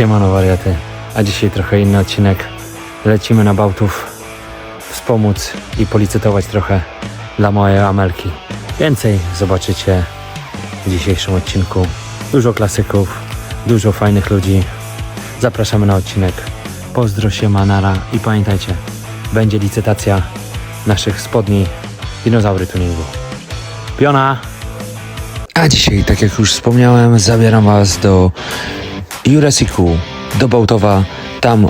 Siemano wariaty, a dzisiaj trochę inny odcinek. Lecimy na Bałtów wspomóc i policytować trochę dla mojej Amelki. Więcej zobaczycie w dzisiejszym odcinku. Dużo klasyków, dużo fajnych ludzi. Zapraszamy na odcinek. Pozdro się Manara i pamiętajcie, będzie licytacja naszych spodni dinozaury tuningu. Piona! A dzisiaj, tak jak już wspomniałem, zabieram Was do Jurasiku, do Bałtowa. Tam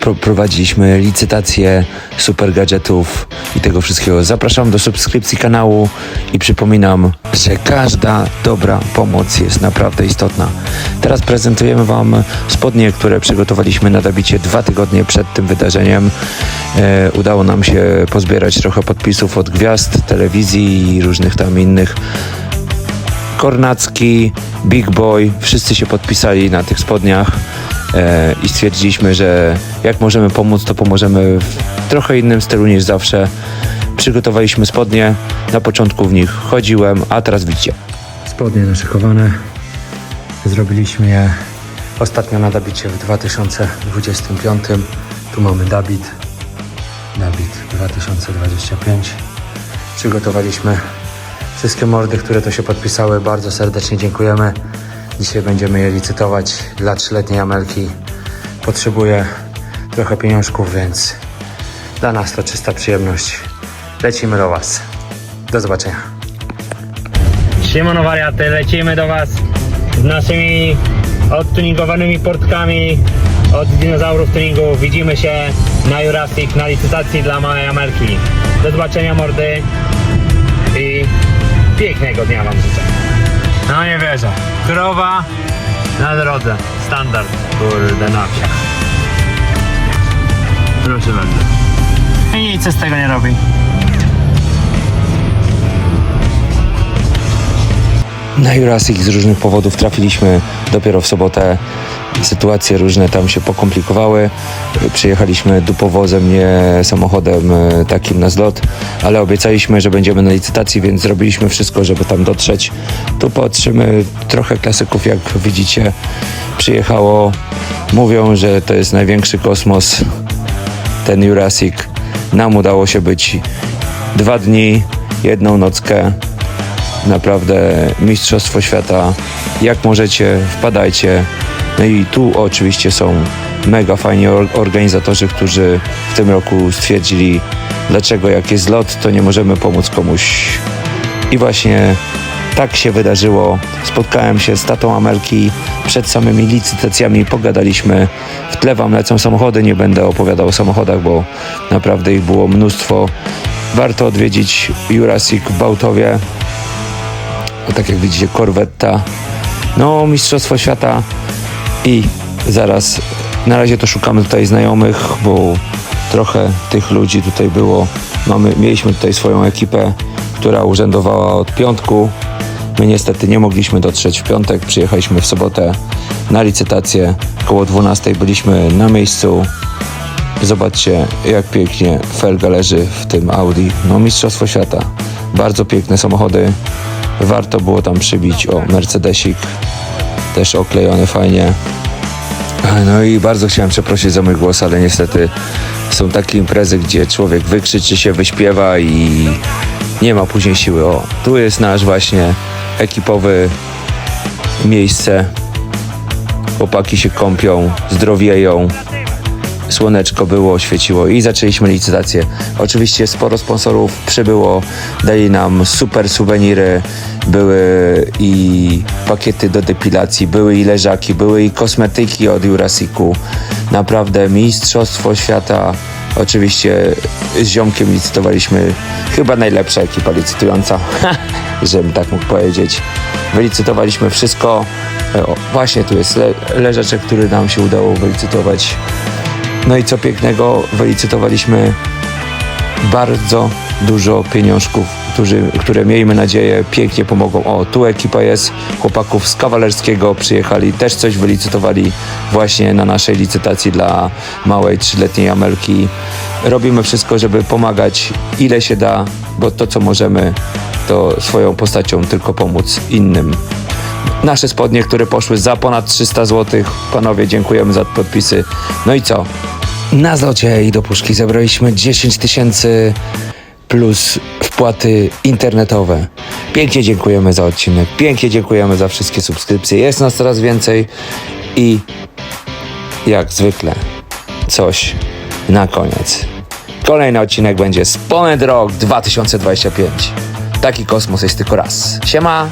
pro- prowadziliśmy licytację super gadżetów i tego wszystkiego. Zapraszam do subskrypcji kanału i przypominam, że każda dobra pomoc jest naprawdę istotna. Teraz prezentujemy Wam spodnie, które przygotowaliśmy na dabicie dwa tygodnie przed tym wydarzeniem. E, udało nam się pozbierać trochę podpisów od gwiazd, telewizji i różnych tam innych Kornacki, Big Boy, wszyscy się podpisali na tych spodniach e, i stwierdziliśmy, że jak możemy pomóc, to pomożemy w trochę innym stylu niż zawsze. Przygotowaliśmy spodnie, na początku w nich chodziłem, a teraz widzicie. Spodnie naszykowane. Zrobiliśmy je ostatnio na Dabicie w 2025. Tu mamy Dabit. Dabit 2025. Przygotowaliśmy wszystkie mordy, które to się podpisały. Bardzo serdecznie dziękujemy. Dzisiaj będziemy je licytować dla trzyletniej Amelki. Potrzebuję trochę pieniążków, więc dla nas to czysta przyjemność. Lecimy do Was. Do zobaczenia. Siemano wariaty, lecimy do Was z naszymi odtuningowanymi portkami od dinozaurów tuningu. Widzimy się na Jurassic, na licytacji dla małej Amelki. Do zobaczenia mordy i pięknego dnia Wam życzę. No nie wierzę. Krowa na drodze. Standard. Kurde na wsiach. Proszę bardzo. I nic z tego nie robi. Na Jurassic z różnych powodów trafiliśmy dopiero w sobotę. Sytuacje różne tam się pokomplikowały. Przyjechaliśmy dupowozem, nie samochodem e, takim na zlot, ale obiecaliśmy, że będziemy na licytacji, więc zrobiliśmy wszystko, żeby tam dotrzeć. Tu patrzymy trochę klasyków, jak widzicie. Przyjechało. Mówią, że to jest największy kosmos, ten Jurassic. Nam udało się być dwa dni, jedną nockę naprawdę Mistrzostwo Świata. Jak możecie, wpadajcie. No i tu oczywiście są mega fajni or- organizatorzy, którzy w tym roku stwierdzili, dlaczego jak jest lot, to nie możemy pomóc komuś. I właśnie tak się wydarzyło. Spotkałem się z tatą Amelki przed samymi licytacjami, pogadaliśmy. W tle wam lecą samochody, nie będę opowiadał o samochodach, bo naprawdę ich było mnóstwo. Warto odwiedzić Jurassic w Bałtowie. O, tak jak widzicie, korwetta. No, Mistrzostwo Świata i zaraz na razie to szukamy tutaj znajomych, bo trochę tych ludzi tutaj było. Mamy, mieliśmy tutaj swoją ekipę, która urzędowała od piątku. My niestety nie mogliśmy dotrzeć w piątek, przyjechaliśmy w sobotę na licytację. Koło 12 byliśmy na miejscu. Zobaczcie, jak pięknie felga leży w tym Audi. No, Mistrzostwo Świata. Bardzo piękne samochody. Warto było tam przybić. O, Mercedesik. Też oklejony fajnie. No i bardzo chciałem przeprosić za mój głos, ale niestety są takie imprezy, gdzie człowiek wykrzyczy się, wyśpiewa i nie ma później siły. O, tu jest nasz właśnie ekipowy miejsce. Chłopaki się kąpią, zdrowieją słoneczko było, świeciło i zaczęliśmy licytację. Oczywiście sporo sponsorów przybyło, dali nam super suweniry, były i pakiety do depilacji, były i leżaki, były i kosmetyki od Jurasiku. Naprawdę mistrzostwo świata. Oczywiście z ziomkiem licytowaliśmy, chyba najlepsza ekipa licytująca, żebym tak mógł powiedzieć. Wylicytowaliśmy wszystko. E, O, właśnie tu jest le- leżaczek, który nam się udało wylicytować. No i co pięknego, wylicytowaliśmy bardzo dużo pieniążków, którzy, które miejmy nadzieję pięknie pomogą. O, tu ekipa jest chłopaków z kawalerskiego, przyjechali, też coś wylicytowali właśnie na naszej licytacji dla małej trzyletniej Amelki. Robimy wszystko, żeby pomagać ile się da, bo to co możemy, to swoją postacią tylko pomóc innym. nasze spodnie, które poszły za ponad 300 zł. Panowie, dziękujemy za podpisy. No i co? Na zlocie i do puszki zebraliśmy 10 tysięcy plus wpłaty internetowe. Pięknie dziękujemy za odcinek, pięknie dziękujemy za wszystkie subskrypcje. Jest nas coraz więcej i jak zwykle coś na koniec. Kolejny odcinek będzie Sponed Rock 2025. Taki kosmos jest tylko raz. Siema!